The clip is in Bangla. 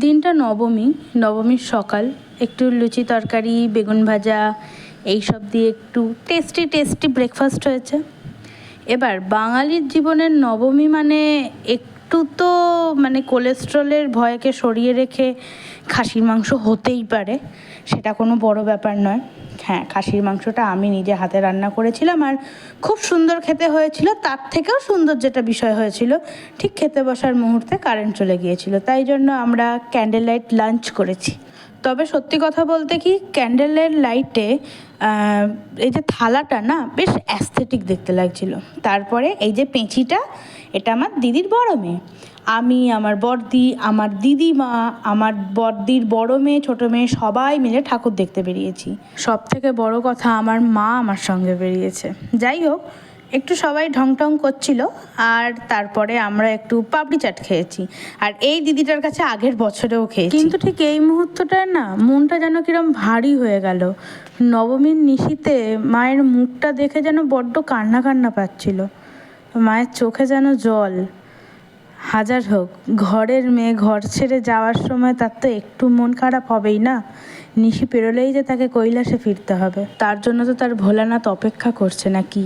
দিনটা নবমী, নবমীর সকাল, একটু লুচি তরকারি, বেগুন ভাজা, এইসব দিয়ে একটু টেস্টি টেস্টি ব্রেকফাস্ট হয়েছে। এবার বাঙালির জীবনের নবমী মানে একটু তো মানে কোলেস্ট্রলের ভয়কে সরিয়ে রেখে খাসির মাংস হতেই পারে, সেটা কোনো বড় ব্যাপার নয়। হ্যাঁ খাসির মাংসটা আমি নিজে হাতে রান্না করেছিলাম আর খুব সুন্দর খেতে হয়েছিল। তার থেকেও সুন্দর যেটা বিষয় হয়েছিল, ঠিক খেতে বসার মুহূর্তে কারেন্ট চলে গিয়েছিল। তাই জন্য আমরা ক্যান্ডেল লাইট লাঞ্চ করেছি। তবে সত্যি কথা বলতে কি ক্যান্ডেলের লাইটে এই যে থালাটা না, বেশ অ্যাস্থেটিক দেখতে লাগছিল। তারপরে এই যে পেঁচিটা, এটা আমার দিদির বড় মেয়ে। আমি, আমার বড়দি, আমার দিদিমা, আমার বড়দির বড় মেয়ে, ছোটো মেয়ে, সবাই মিলে ঠাকুর দেখতে বেরিয়েছি। সব থেকে বড় কথা, আমার মা আমার সঙ্গে বেরিয়েছে। যাই হোক, একটু সবাই ঢং ঢং করছিল, আর তারপরে আমরা একটু পাপড়ি চাট খেয়েছি। আর এই দিদিটার কাছে আগের বছরেও খেয়েছি। কিন্তু ঠিক এই মুহূর্তটায় না, মনটা যেন কিরম ভারী হয়ে গেল। নবমীর নিশিতে মায়ের মুখটা দেখে যেন বড্ড কান্না কান্না পাচ্ছিল। মায়ের চোখে যেন জল। হাজার হোক, ঘরের মেয়ে ঘর ছেড়ে যাওয়ার সময় তার তো একটু মন খারাপ হবেই না? নিশি পেরোলেই যে তাকে কৈলাসে ফিরতে হবে। তার জন্য তো তার ভোলানাথ অপেক্ষা করছে নাকি?